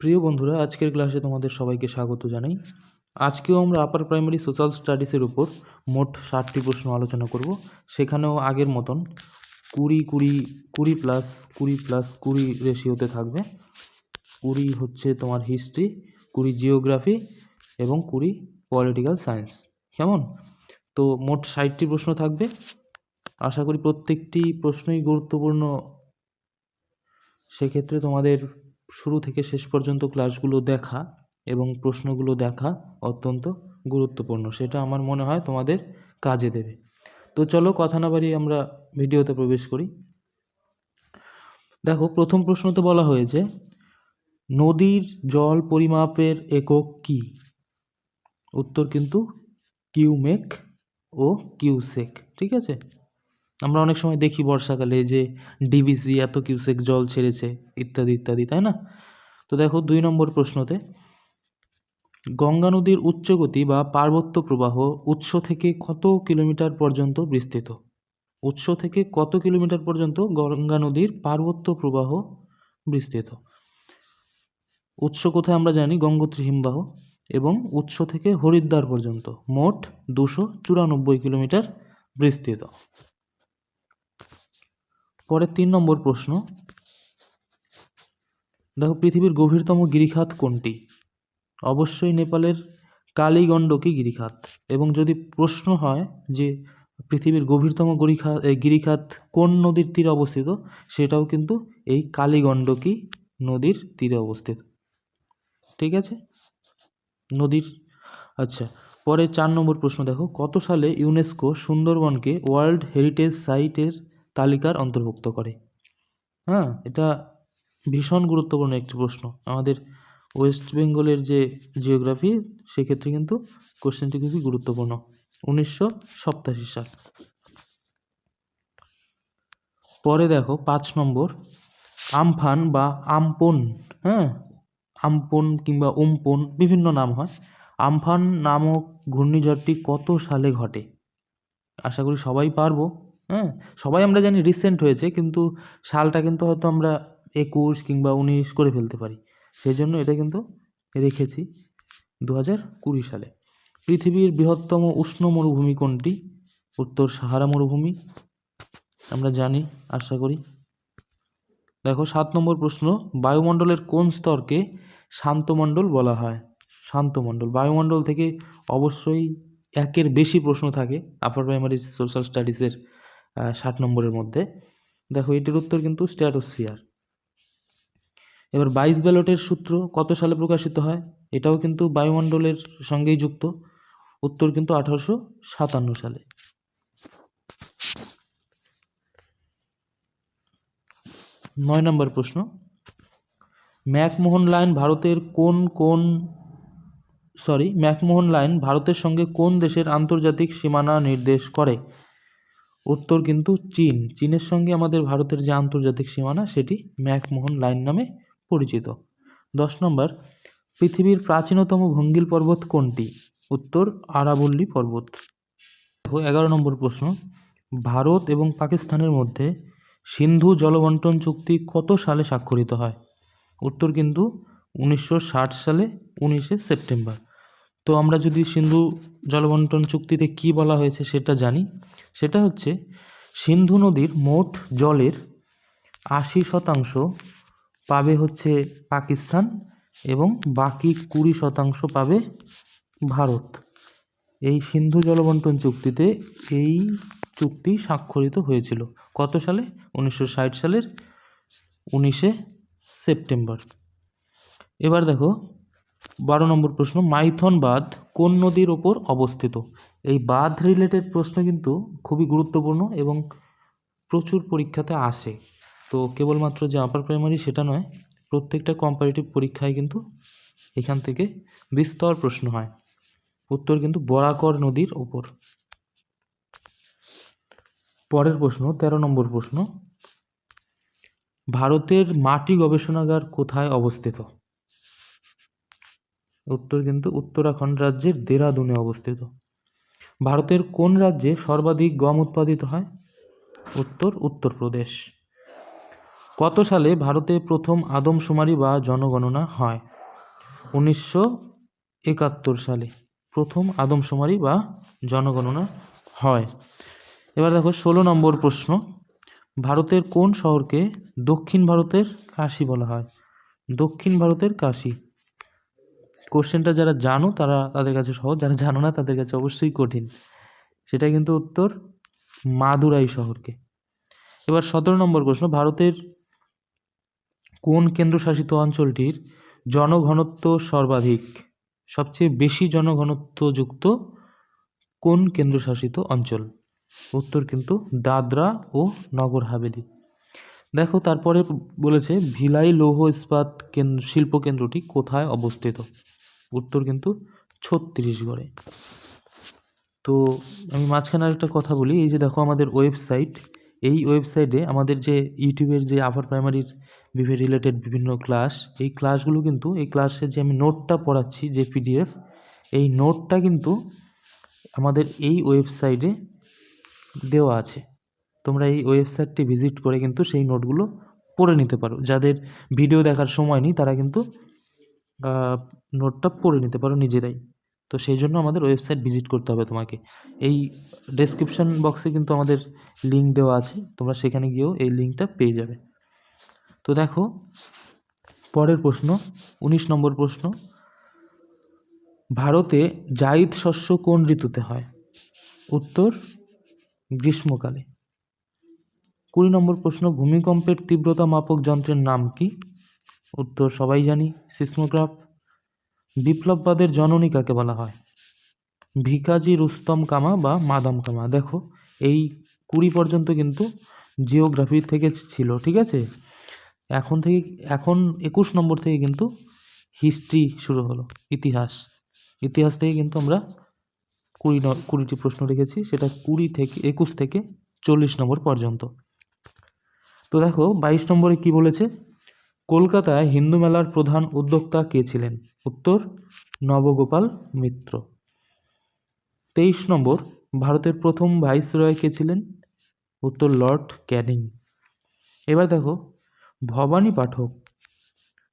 প্রিয় বন্ধুরা, আজকের ক্লাসে তোমাদের সবাইকে স্বাগত জানাই। আজকেও আমরা আপার প্রাইমারি সোশ্যাল স্টাডিজের উপর মোট ষাটটি প্রশ্ন আলোচনা করব। সেখানেও আগের মতন কুড়ি কুড়ি কুড়ি প্লাস কুড়ি প্লাস কুড়ি রেশিওতে থাকবে। কুড়ি হচ্ছে তোমার হিস্ট্রি কুড়ি জিওগ্রাফি এবং কুড়ি পলিটিক্যাল সায়েন্স কেমন? তো মোট ষাটটি প্রশ্ন থাকবে। আশা করি প্রত্যেকটি প্রশ্নই গুরুত্বপূর্ণ। সেক্ষেত্রে তোমাদের শুরু থেকে শেষ পর্যন্ত ক্লাসগুলো দেখা এবং প্রশ্নগুলো দেখা অত্যন্ত গুরুত্বপূর্ণ। সেটা আমার মনে হয় তোমাদের কাজে দেবে। তো চলো কথা না বাড়িয়ে আমরা ভিডিওতে প্রবেশ করি। দেখো, প্রথম প্রশ্ন তো বলা হয়েছে, নদীর জল পরিমাপের একক কি? উত্তর কিন্তু কিউমেক ও কিউসেক, ঠিক আছে? আমরা অনেক সময় দেখি বর্ষাকালে যে ডিভিসি এত কিউসেক জল ছেড়েছে, ইত্যাদি ইত্যাদি, তাই না? তো দেখো দুই নম্বর প্রশ্নতে, গঙ্গা নদীর উচ্চগতি বা পার্বত্য প্রবাহ উৎস থেকে কত কিলোমিটার পর্যন্ত বিস্তৃত? উৎস থেকে কত কিলোমিটার পর্যন্ত গঙ্গা নদীর পার্বত্য প্রবাহ বিস্তৃত? উৎস কোথায় আমরা জানি? গঙ্গোত্রী হিমবাহ এবং উৎস থেকে হরিদ্বার পর্যন্ত, মোট দুশো চুরানব্বই কিলোমিটার বিস্তৃত। পরের তিন নম্বর প্রশ্ন। দেখো, পৃথিবীর গভীরতম গিরিখাত কোনটি? অবশ্যই নেপালের কালীগণ্ডকী গিরিখাত। এবং যদি প্রশ্ন হয় যে পৃথিবীর গভীরতম গিরিখাত গিরিখাত কোন নদীর তীরে অবস্থিত, সেটাও কিন্তু এই কালীগণ্ডকী নদীর তীরে অবস্থিত। ঠিক আছে? নদীর আচ্ছা পরে চার নম্বর প্রশ্ন দেখো। কত সালে ইউনেস্কো সুন্দরবনকে ওয়ার্ল্ড হেরিটেজ সাইটের তালিকার অন্তর্ভুক্ত করে। হ্যাঁ এটা ভীষণ গুরুত্বপূর্ণ একটি প্রশ্ন। আমাদের ওয়েস্ট বেঙ্গলের যে জিওগ্রাফি, সেক্ষেত্রে কিন্তু কোশ্চেনটি খুবই গুরুত্বপূর্ণ। উনিশশো সপ্তাশি সাল। পরে দেখো, পাঁচ নম্বর, আমফান বা আমপন হ্যাঁ আমপন কিংবা উমপন বিভিন্ন নাম হয়। আমফান নামক ঘূর্ণিঝড়টি কত সালে ঘটে? আশা করি সবাই পারব। হ্যাঁ সবাই আমরা জানি রিসেন্ট হয়েছে, কিন্তু সালটা কিন্তু হয়তো আমরা একুশ কিংবা উনিশ করে ফেলতে পারি। সেই জন্য এটা কিন্তু রেখেছি দু হাজার কুড়ি সালে। পৃথিবীর বৃহত্তম উষ্ণ মরুভূমি কোনটি? উত্তর সাহারা মরুভূমি, আমরা জানি, আশা করি। দেখো, সাত নম্বর প্রশ্ন, বায়ুমণ্ডলের কোন স্তরকে শান্তমণ্ডল বলা হয়? শান্তমণ্ডল, বায়ুমণ্ডল থেকে অবশ্যই একের বেশি প্রশ্ন থাকে আপার প্রাইমারি সোশ্যাল স্টাডিজের ষাট নম্বরের মধ্যে। দেখো, এটির উত্তর কিন্তু স্ট্যাটোসফিয়ার এবার বাইশ ব্যালটের সূত্র কত সালে প্রকাশিত হয়? এটাও কিন্তু বায়ুমণ্ডলের সঙ্গেই যুক্ত। উত্তর কিন্তু আঠারোশো সাতান্ন সালে। নয় নম্বর প্রশ্ন। ম্যাকমোহন লাইন ভারতের কোন কোন সরি ম্যাকমোহন লাইন ভারতের সঙ্গে কোন দেশের আন্তর্জাতিক সীমানা নির্দেশ করে? উত্তর কিন্তু চীন। চীনের সঙ্গে আমাদের ভারতের যে আন্তর্জাতিক সীমানা, সেটি ম্যাকমোহন লাইন নামে পরিচিত। দশ নম্বর, পৃথিবীর প্রাচীনতম ভঙ্গিল পর্বত কোনটি? উত্তর, আরাবল্লী পর্বত। এগারো নম্বর প্রশ্ন, ভারত এবং পাকিস্তানের মধ্যে সিন্ধু জলবন্টন চুক্তি কত সালে স্বাক্ষরিত হয়? উত্তর কিন্তু উনিশশো ষাট সালে, উনিশে সেপ্টেম্বর। তো আমরা যদি সিন্ধু জলবন্টন চুক্তিতে কি বলা হয়েছে সেটা জানি। সেটা হচ্ছে, সিন্ধু নদীর মোট জলের আশি শতাংশ পাবে হচ্ছে পাকিস্তান এবং বাকি কুড়ি শতাংশ পাবে ভারত। এই সিন্ধু জলবন্টন চুক্তিতে এই চুক্তি স্বাক্ষরিত হয়েছিল। কত সালে? উনিশশো ষাট সালের উনিশে সেপ্টেম্বর। এবার দেখো বারো নম্বর প্রশ্ন, মাইথন বাঁধ কোন নদীর ওপর অবস্থিত? এই বাঁধ রিলেটেড প্রশ্ন কিন্তু খুবই গুরুত্বপূর্ণ এবং প্রচুর পরীক্ষাতে আসে। তো কেবলমাত্র যে আপার প্রাইমারি সেটা নয়, প্রত্যেকটা কম্পারেটিভ পরীক্ষায় কিন্তু এখান থেকে বিস্তর প্রশ্ন হয়। উত্তর কিন্তু বরাকর নদীর ওপর। পরের প্রশ্ন, তেরো নম্বর প্রশ্ন, ভারতের মাটি গবেষণাগার কোথায় অবস্থিত? উত্তর কিন্তু উত্তরাখণ্ড রাজ্যের দেরাদুনে অবস্থিত। ভারতের কোন রাজ্যে সর্বাধিক গম উৎপাদিত হয়? উত্তর, উত্তরপ্রদেশ। কত সালে ভারতে প্রথম আদমশুমারি বা জনগণনা হয়? উনিশশো একাত্তর সালে প্রথম আদমশুমারি বা জনগণনা হয়। এবার দেখো ষোলো নম্বর প্রশ্ন। ভারতের কোন শহরকে দক্ষিণ ভারতের কাশি বলা হয়? দক্ষিণ ভারতের কাশী। কোশ্চেনটা যারা জানো, তারা তাদের কাছে সহজ, যারা জানো না, তাদের কাছে অবশ্যই কঠিন। সেটা কিন্তু উত্তর মাদুরাই শহরকে। এবার সতেরো নম্বর প্রশ্ন, ভারতের কোন কেন্দ্রশাসিত অঞ্চলটির জনঘনত্ব সর্বাধিক? সবচেয়ে বেশি জনঘনত্বযুক্ত কোন কেন্দ্রশাসিত অঞ্চল? উত্তর কিন্তু দাদরা ও নগর হাভেলি। দেখো, তারপরে বলেছে, ভিলাই লৌহ ইস্পাত কেন্দ্র, শিল্প কেন্দ্রটি কোথায় অবস্থিত? উত্তর কিন্তু ছত্তিশগড়ে তো আমি মাঝখানে একটা কথা বলি, এই যে দেখো আমাদের ওয়েবসাইট এই ওয়েবসাইটে আমাদের যে ইউটিউবের যে আপার প্রাইমারির বিভিন্ন রিলেটেড বিভিন্ন ক্লাস এই ক্লাসগুলো কিন্তু, এই ক্লাসে যে আমি নোটটা পড়াচ্ছি যে পিডিএফ এই নোটটা কিন্তু আমাদের এই ওয়েবসাইটে দেওয়া আছে। তোমরা এই ওয়েবসাইটটি ভিজিট করে কিন্তু সেই নোটগুলো পড়ে নিতে পারো। যাদের ভিডিও দেখার সময় নেই, তারা কিন্তু নোটটা পড়ে নিতে পারো নিজেরাই। তো সেই জন্য আমাদের ওয়েবসাইট ভিজিট করতে হবে তোমাকে। এই ডেসক্রিপশন বক্সে কিন্তু আমাদের লিঙ্ক দেওয়া আছে। তোমরা সেখানে গিয়েও এই লিঙ্কটা পেয়ে যাবে। তো দেখো, পরের প্রশ্ন, উনিশ নম্বর প্রশ্ন। ভারতে জায়িদ শস্য কোন ঋতুতে হয়? উত্তর, গ্রীষ্মকালে। কুড়ি নম্বর প্রশ্ন, ভূমিকম্পের তীব্রতা মাপক যন্ত্রের নাম কি? উত্তর সবাই জানি, সিসমোগ্রাফ। বিপ্লববাদের জননী কাকে বলা হয়? ভিকাজি রুস্তম কামা বা মাদাম কামা। দেখো, এই কুড়ি পর্যন্ত কিন্তু জিওগ্রাফি থেকে ছিল, ঠিক আছে? এখন থেকে, এখন একুশ নম্বর থেকে কিন্তু হিস্ট্রি শুরু হলো, ইতিহাস। ইতিহাস থেকে কিন্তু আমরা কুড়ি কুড়িটি প্রশ্ন রেখেছি, সেটা কুড়ি থেকে, একুশ থেকে চল্লিশ নম্বর পর্যন্ত। তো দেখো, বাইশ নম্বরে কি বলেছে? কলকাতায় হিন্দু মেলার প্রধান উদ্যোক্তা কে ছিলেন? উত্তর, নবগোপাল মিত্র। তেইশ নম্বর, ভারতের প্রথম ভাইসরয় কে ছিলেন? উত্তর, লর্ড ক্যানিং। এবার দেখো, ভবানী পাঠক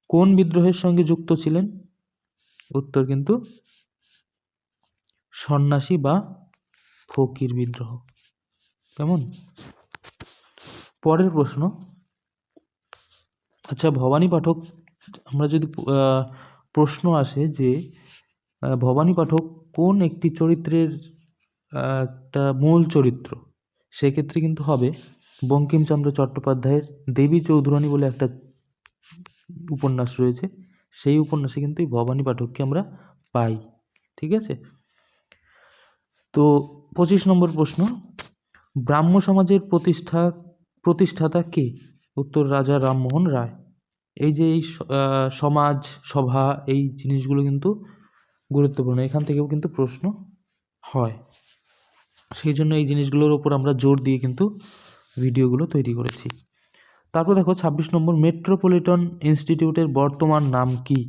কোন বিদ্রোহের সঙ্গে যুক্ত ছিলেন? উত্তর কিন্তু সন্ন্যাসী বা ফকির বিদ্রোহ। কেমন? পরের প্রশ্ন আচ্ছা ভবানী পাঠক, আমরা যদি প্রশ্ন আসে যে ভবানী পাঠক কোন একটি চরিত্রের একটা মূল চরিত্র? সেক্ষেত্রে কিন্তু হবে বঙ্কিমচন্দ্র চট্টোপাধ্যায়ের দেবী চৌধুরানী বলে একটা উপন্যাস রয়েছে। সেই উপন্যাসে কিন্তু এই ভবানী পাঠককে আমরা পাই। ঠিক আছে? তো পঁচিশ নম্বর প্রশ্ন ব্রাহ্ম সমাজের প্রতিষ্ঠা, প্রতিষ্ঠাতা কে? উত্তর রাজা রামমোহন রায়। এই যে এই সমাজ, সভা, এই জিনিসগুলো কিন্তু গুরুত্বপূর্ণ। এখান থেকেও কিন্তু প্রশ্ন হয়। সেই জন্য এই জিনিসগুলোর ওপর আমরা জোর দিয়ে কিন্তু ভিডিওগুলো তৈরি করেছি। তারপর দেখো, ছাব্বিশ নম্বর, মেট্রোপলিটন ইনস্টিটিউটের বর্তমান নাম কি?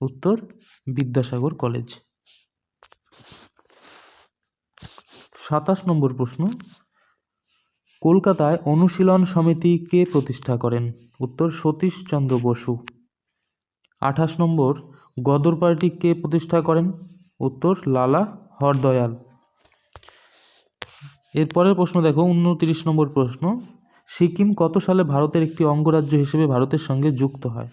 উত্তর, বিদ্যাসাগর কলেজ। সাতাশ নম্বর প্রশ্ন কলকাতায় অনুশীলন সমিতি কে প্রতিষ্ঠা করেন? উত্তর সতীশচন্দ্র বসু। আঠাশ নম্বর, গদর পার্টি কে প্রতিষ্ঠা করেন? উত্তর, লালা হরদয়াল। এরপরের প্রশ্ন দেখো, উনত্রিশ নম্বর প্রশ্ন। সিকিম কত সালে ভারতের একটি অঙ্গরাজ্য হিসেবে ভারতের সঙ্গে যুক্ত হয়?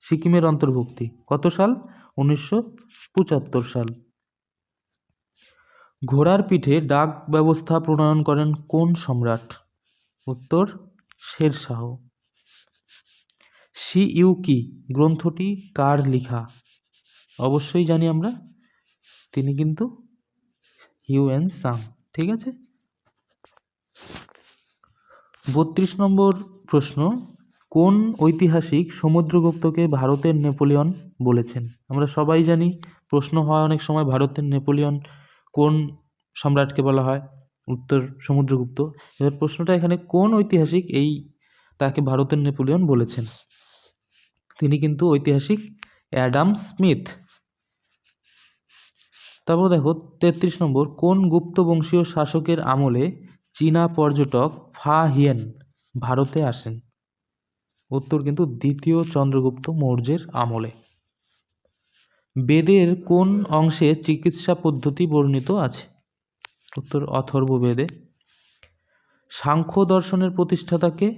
সিকিমের অন্তর্ভুক্তি কত সাল? উনিশশো পঁচাত্তর সাল। ঘোড়ার পিঠে ডাক ব্যবস্থা প্রণয়ন করেন কোন সম্রাট? উত্তর, শেরশাহ। সি ইউ কি গ্রন্থটি কার লেখা? অবশ্যই জানি আমরা। তিনি কিন্তু হিউএন সাং, ঠিক আছে? বত্রিশ নম্বর প্রশ্ন, কোন ঐতিহাসিক সমুদ্রগুপ্তকে ভারতের নেপোলিয়ন বলেছেন? আমরা সবাই জানি, প্রশ্ন হয় অনেক সময় ভারতের নেপোলিয়ন কোন সম্রাটকে বলা হয়? উত্তর সমুদ্রগুপ্ত। এবার প্রশ্নটা এখানে, কোন ঐতিহাসিক এই তাকে ভারতের নেপোলিয়ন বলেছেন? তিনি কিন্তু ঐতিহাসিক অ্যাডাম স্মিথ। তারপর দেখো, তেত্রিশ নম্বর, কোন গুপ্ত বংশীয় শাসকের আমলে চীনা পর্যটক ফা হিয়েন ভারতে আসেন? উত্তর কিন্তু দ্বিতীয় চন্দ্রগুপ্ত মৌর্যের আমলে। বেদের কোন অংশে চিকিৎসা পদ্ধতি বর্ণিত আছে? উত্তর অথর্ব বেদে। সাংখ্য দর্শনের প্রতিষ্ঠাতাকে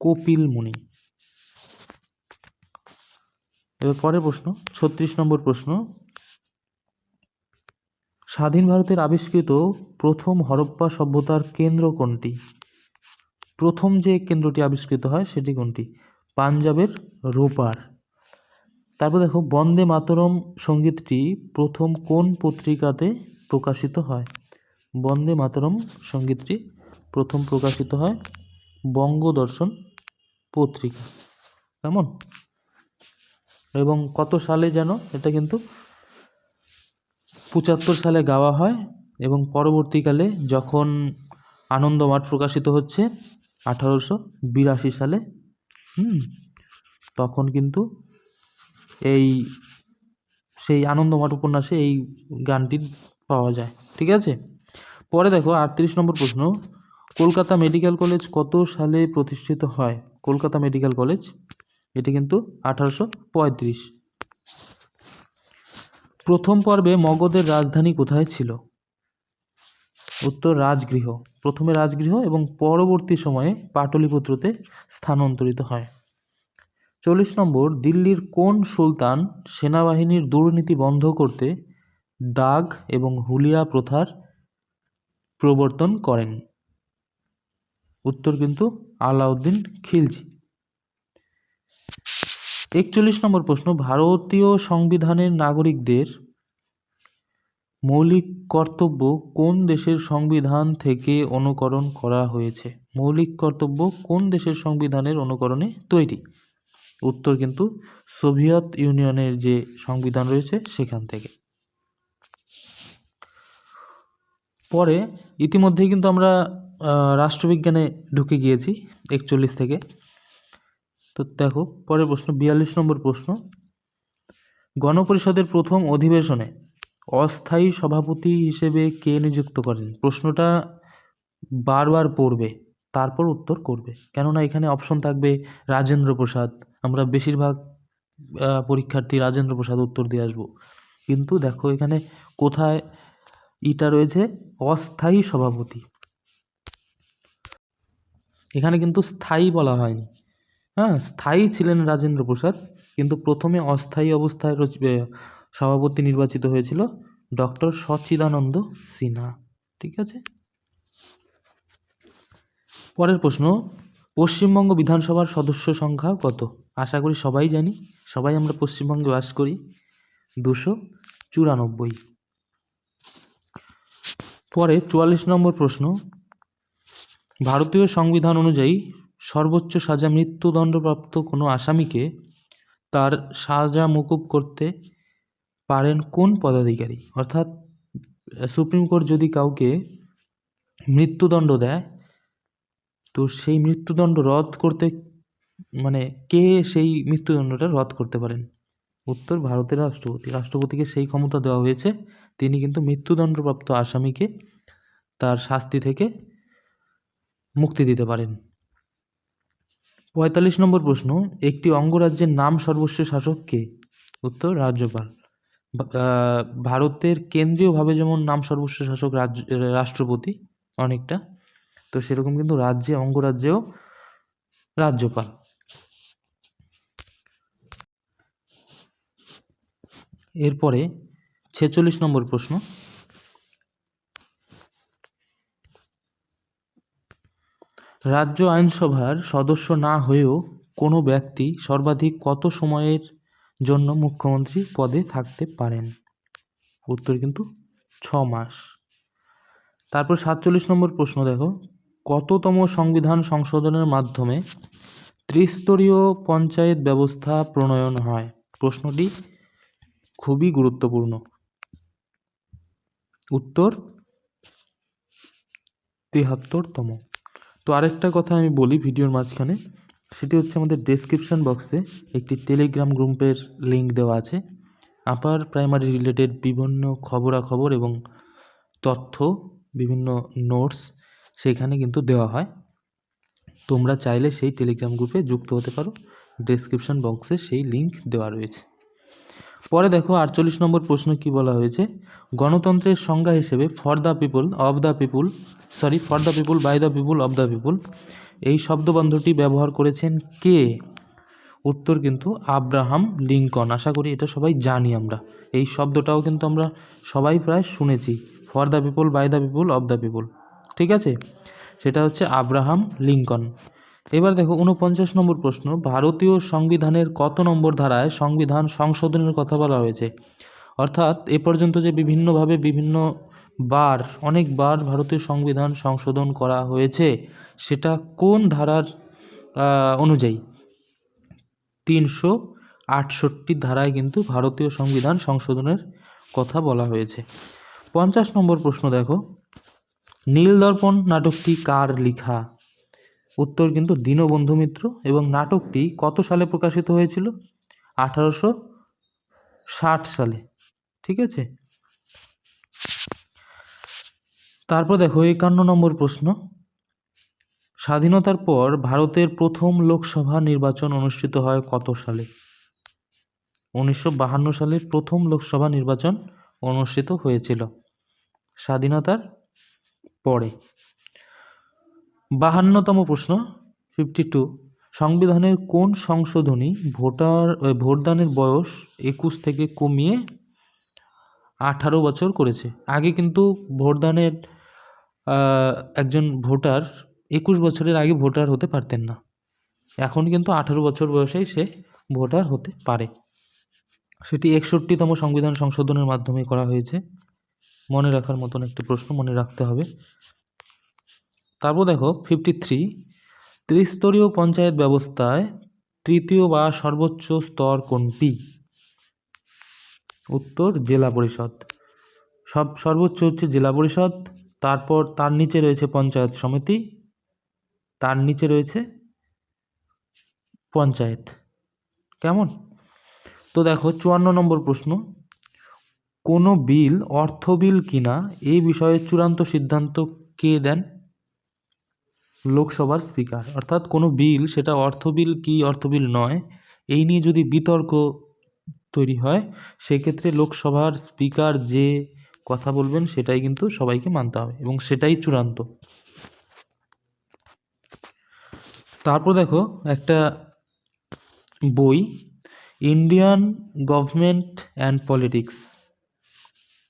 কপিল মুনি। এবার পরের প্রশ্ন, ছত্রিশ নম্বর প্রশ্ন। স্বাধীন ভারতের আবিষ্কৃত প্রথম হরপ্পা সভ্যতার কেন্দ্র কোনটি? প্রথম যে কেন্দ্রটি আবিষ্কৃত হয় সেটি কোনটি? পাঞ্জাবের রোপার। তারপর দেখো, বন্দে মাতরম সঙ্গীতটি প্রথম কোন পত্রিকাতে প্রকাশিত হয়? বন্দে মাতরম সঙ্গীতটি প্রথম প্রকাশিত হয় বঙ্গদর্শন পত্রিকা। কেমন? এবং কত সালে যেন এটা কিন্তু পঁচাত্তর সালে গাওয়া হয় এবং পরবর্তীকালে যখন আনন্দমাঠ প্রকাশিত হচ্ছে আঠারোশো বিরাশি সালে, হুম, তখন কিন্তু এই সেই আনন্দমাঠ উপন্যাসে এই গানটি পাওয়া যায়, ঠিক আছে? পরে দেখো, আটত্রিশ নম্বর প্রশ্ন, কলকাতা মেডিকেল কলেজ কত সালে প্রতিষ্ঠিত হয়? কলকাতা মেডিকেল কলেজ, এটি কিন্তু আঠারোশো পঁয়ত্রিশ। প্রথম পর্বে মগধের রাজধানী কোথায় ছিল? উত্তর, রাজগৃহ। প্রথমে রাজগৃহ এবং পরবর্তী সময়ে পাটলিপুত্রতে স্থানান্তরিত হয়। চল্লিশ নম্বর, দিল্লির কোন সুলতান সেনাবাহিনীর দুর্নীতি বন্ধ করতে দাগ এবং হুলিয়া প্রথার প্রবর্তন করেন। উত্তর কিন্তু আলাউদ্দিন খিলজি। একচল্লিশ নম্বর প্রশ্ন, ভারতীয় সংবিধানের নাগরিকদের মৌলিক কর্তব্য কোন দেশের সংবিধান থেকে অনুকরণ করা হয়েছে? মৌলিক কর্তব্য কোন দেশের সংবিধানের অনুকরণে তৈরি? উত্তর কিন্তু সোভিয়েত ইউনিয়নের যে সংবিধান রয়েছে সেখান থেকে। পরে ইতিমধ্যেই কিন্তু আমরা রাষ্ট্রবিজ্ঞানে ঢুকে গিয়েছি, একচল্লিশ থেকে। তো দেখো, পরের প্রশ্ন, বিয়াল্লিশ নম্বর প্রশ্ন। গণপরিষদের প্রথম অধিবেশনে অস্থায়ী সভাপতি হিসেবে কে নিযুক্ত করেন? প্রশ্নটা বারবার পড়বে, তারপর উত্তর করবে। কেননা এখানে অপশন থাকবে রাজেন্দ্র প্রসাদ। আমরা বেশিরভাগ পরীক্ষার্থী রাজেন্দ্র প্রসাদ উত্তর দিয়ে আসব। কিন্তু দেখো, এখানে কোথায় ইটা রয়েছে অস্থায়ী সভাপতি। এখানে কিন্তু স্থায়ী বলা হয়নি। হ্যাঁ স্থায়ী ছিলেন রাজেন্দ্র প্রসাদ, কিন্তু প্রথমে অস্থায়ী অবস্থায় সভাপতি নির্বাচিত হয়েছিল ডক্টর সচ্চিদানন্দ সিনহা। ঠিক আছে? পরের প্রশ্ন, পশ্চিমবঙ্গ বিধানসভার সদস্য সংখ্যা কত? আশা করি সবাই জানি, সবাই আমরা পশ্চিমবঙ্গে বাস করি দুশো চুরানব্বই। পরে চুয়াল্লিশ নম্বর প্রশ্ন। ভারতীয় সংবিধান অনুযায়ী সর্বোচ্চ সাজা মৃত্যুদণ্ডপ্রাপ্ত কোনো আসামিকে তার সাজা মুকুব করতে পারেন কোন পদাধিকারী? অর্থাৎ, সুপ্রিম কোর্ট যদি কাউকে মৃত্যুদণ্ড দেয়, তো সেই মৃত্যুদণ্ড রদ করতে মানে কে সেই মৃত্যুদণ্ডটা রদ করতে পারেন? উত্তর ভারতের রাষ্ট্রপতি। রাষ্ট্রপতিকে সেই ক্ষমতা দেওয়া হয়েছে। তিনি কিন্তু মৃত্যুদণ্ডপ্রাপ্ত আসামিকে তার শাস্তি থেকে মুক্তি দিতে পারেন। পঁয়তাল্লিশ নম্বর প্রশ্ন, একটি অঙ্গরাজ্যের নাম সর্বস্ব শাসক কে? উত্তর, রাজ্যপাল। ভারতের কেন্দ্রীয়ভাবে যেমন নাম সর্বস্ব শাসক রাজ্য রাষ্ট্রপতি অনেকটা, তো সেরকম কিন্তু রাজ্যে, অঙ্গরাজ্যেও রাজ্যপাল। এরপরে ছেচল্লিশ নম্বর প্রশ্ন। রাজ্য আইনসভার সদস্য না হয়েও কোনো ব্যক্তি সর্বাধিক কত সময়ের জন্য মুখ্যমন্ত্রী পদে থাকতে পারেন? উত্তর কিন্তু ছ মাস। তারপর সাতচল্লিশ নম্বর প্রশ্ন দেখো। কততম সংবিধান সংশোধনের মাধ্যমে ত্রিস্তরীয় পঞ্চায়েত ব্যবস্থা প্রণয়ন হয়? প্রশ্নটি খুবই গুরুত্বপূর্ণ। উত্তর তেহাত্তরতম। তো আরেকটা কথা আমি বলি ভিডিওর মাঝখানে, সেটি হচ্ছে আমাদের ডেসক্রিপশন বক্সে একটি টেলিগ্রাম গ্রুপের লিঙ্ক দেওয়া আছে। আপার প্রাইমারি রিলেটেড বিভিন্ন খবরাখবর এবং তথ্য, বিভিন্ন নোটস সেখানে কিন্তু দেওয়া হয়। তোমরা চাইলে সেই টেলিগ্রাম গ্রুপে যুক্ত হতে পারো। ডেসক্রিপশন বক্সে সেই লিঙ্ক দেওয়া রয়েছে। পরে দেখো আটচল্লিশ নম্বর প্রশ্ন কি বলা হয়েছে? গণতন্ত্রের সংজ্ঞা হিসেবে for the people of the people sorry for the people by the people of the people এই শব্দবন্ধটি ব্যবহার করেছেন কে? উত্তর কিন্তু আব্রাহাম লিঙ্কন। আশা করি এটা সবাই জানি আমরা। এই শব্দটাও কিন্তু আমরা সবাই প্রায় শুনেছি। For the people by the people of the people ঠিক আছে? সেটা হচ্ছে আব্রাহাম লিঙ্কন। এবার দেখো উনপঞ্চাশ নম্বর প্রশ্ন, ভারতীয় সংবিধানের কত নম্বর ধারায় সংবিধান সংশোধনের কথা বলা হয়েছে? অর্থাৎ এ পর্যন্ত যে বিভিন্নভাবে বিভিন্ন বার অনেকবার ভারতীয় সংবিধান সংশোধন করা হয়েছে, সেটা কোন ধারার অনুযায়ী? তিনশো আটষট্টি ধারায় কিন্তু ভারতীয় সংবিধান সংশোধনের কথা বলা হয়েছে। পঞ্চাশ নম্বর প্রশ্ন দেখো নীলদর্পণ নাটকটি কার লেখা? উত্তর কিন্তু দীনবন্ধু মিত্র এবং নাটকটি কত সালে প্রকাশিত হয়েছিল? আঠারোশো ষাট সালে, ঠিক আছে? তারপর দেখো একান্ন নম্বর প্রশ্ন। স্বাধীনতার পর ভারতের প্রথম লোকসভা নির্বাচন অনুষ্ঠিত হয় কত সালে? উনিশশো বাহান্ন সালে প্রথম লোকসভা নির্বাচন অনুষ্ঠিত হয়েছিল স্বাধীনতার পরে। বাহান্নতম প্রশ্ন ফিফটি টু সংবিধানের কোন সংশোধনী ভোটার ভোটদানের বয়স একুশ থেকে কমিয়ে আঠারো বছর করেছে? আগে কিন্তু ভোটদানের একজন ভোটার একুশ বছরের আগে ভোটার হতে পারতেন না। এখন কিন্তু আঠারো বছর বয়সেই সে ভোটার হতে পারে। সেটি একষট্টিতম সংবিধান সংশোধনের মাধ্যমে করা হয়েছে। মনে রাখার মতন একটি প্রশ্ন মনে রাখতে হবে। তারপর দেখো ফিফটি থ্রি ত্রিস্তরীয় পঞ্চায়েত ব্যবস্থায় তৃতীয় বা সর্বোচ্চ স্তর কোনটি? উত্তর, জেলা পরিষদ। সব, সর্বোচ্চ হচ্ছে জেলা পরিষদ, তারপর তার নিচে রয়েছে পঞ্চায়েত সমিতি, তার নিচে রয়েছে পঞ্চায়েত। কেমন? তো দেখো, চুয়ান্ন নম্বর প্রশ্ন। কোনো বিল, অর্থ বিল কিনা এই বিষয়ে চূড়ান্ত সিদ্ধান্ত কে দেন? লোকসভার স্পিকার। অর্থাৎ কোনো বিল, সেটা অর্থ বিল কি অর্থ বিল নয়, এই নিয়ে যদি বিতর্ক তৈরি হয়, সেক্ষেত্রে লোকসভার স্পিকার যে কথা বলবেন, সেটাই কিন্তু সবাইকে মানতে হবে এবং সেটাই চূড়ান্ত। তারপর দেখো একটা বই ইন্ডিয়ান গভর্নমেন্ট অ্যান্ড পলিটিক্স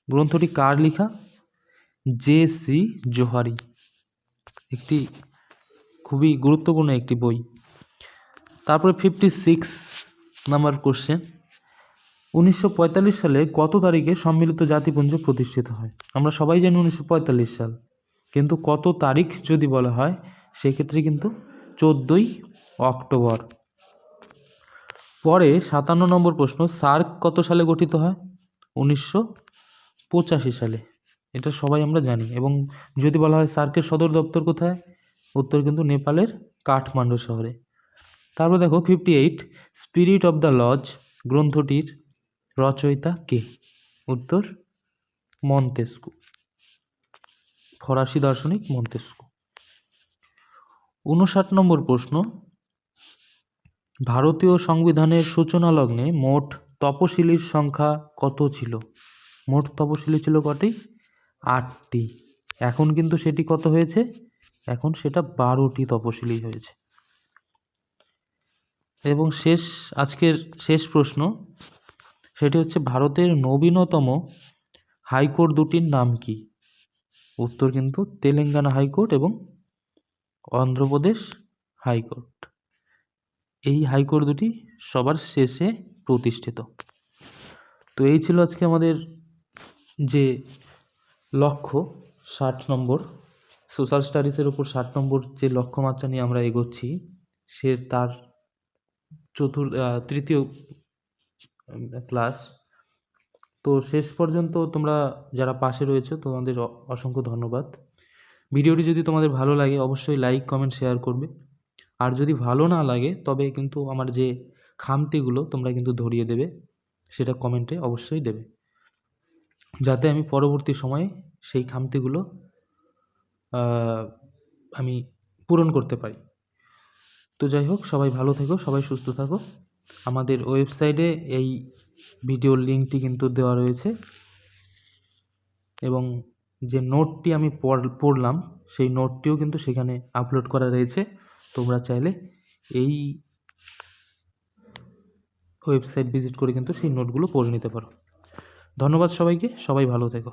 গ্রন্থটি কার লেখা? জে সি জোহারি, একটি খুবই গুরুত্বপূর্ণ একটি বই। তারপরে ফিফটি সিক্স নাম্বার কোশ্চেন উনিশশো পঁয়তাল্লিশ সালে কত তারিখে সম্মিলিত জাতিপুঞ্জ প্রতিষ্ঠিত হয়? আমরা সবাই জানি উনিশশো পঁয়তাল্লিশ সাল, কিন্তু কত তারিখ যদি বলা হয়, সেক্ষেত্রে কিন্তু চোদ্দোই অক্টোবর। পরে সাতান্ন নম্বর প্রশ্ন, সার্ক কত সালে গঠিত হয়? উনিশশো পঁচাশি সালে। এটা সবাই আমরা জানি এবং যদি বলা হয় সার্কের সদর দপ্তর কোথায়? উত্তর কিন্তু নেপালের কাঠমান্ডু শহরে। তারপর দেখো fifty eight spirit of the laws গ্রন্থটির রচয়িতা কে? উত্তর, মন্তেস্কু। ফরাসি দার্শনিক মন্তেস্কু। উনষাট নম্বর প্রশ্ন, ভারতীয় সংবিধানের সূচনা লগ্নে মোট তপশিলির সংখ্যা কত ছিল? মোট তপশিলি ছিল কটি? আটটি। এখন কিন্তু সেটি কত হয়েছে? এখন সেটা বারোটি তপশিলি হয়েছে। এবং শেষ, আজকের শেষ প্রশ্ন, সেটি হচ্ছে ভারতের নবীনতম হাইকোর্ট দুটির নাম কি? উত্তর কিন্তু তেলেঙ্গানা হাইকোর্ট এবং অন্ধ্রপ্রদেশ হাইকোর্ট। এই হাইকোর্ট দুটি সবার শেষে প্রতিষ্ঠিত। তো এই ছিল আজকে আমাদের যে লক্ষ্য, ষাট নম্বর। সোশ্যাল স্টাডিজের উপর ষাট নম্বর যে লক্ষ্যমাত্রা নিয়ে আমরা এগোচ্ছি, সে তার চতুর তৃতীয় ক্লাস তো শেষ পর্যন্ত তোমরা যারা পাশে রয়েছে, তোমাদের অসংখ্য ধন্যবাদ। ভিডিওটি যদি তোমাদের ভালো লাগে, অবশ্যই লাইক কমেন্ট শেয়ার করবে। আর যদি ভালো না লাগে, তবে কিন্তু আমার যে খামতিগুলো, তোমরা কিন্তু ধরিয়ে দেবে, সেটা কমেন্টে অবশ্যই দেবে। যাতে আমি পরবর্তী সময়ে সেই খামতিগুলো আমি পূরণ করতে পারি। তো যাই হোক, সবাই ভালো থেকো, সবাই সুস্থ থাকো। আমাদের ওয়েবসাইটে এই ভিডিওর লিঙ্কটি কিন্তু দেওয়া রয়েছে। এবং যে নোটটি আমি পড়- পড়লাম, সেই নোটটিও কিন্তু সেখানে আপলোড করা রয়েছে। তোমরা চাইলে এই ওয়েবসাইট ভিজিট করে কিন্তু সেই নোটগুলো পড়ে নিতে পারো। ধন্যবাদ সবাইকে, সবাই ভালো থেকো।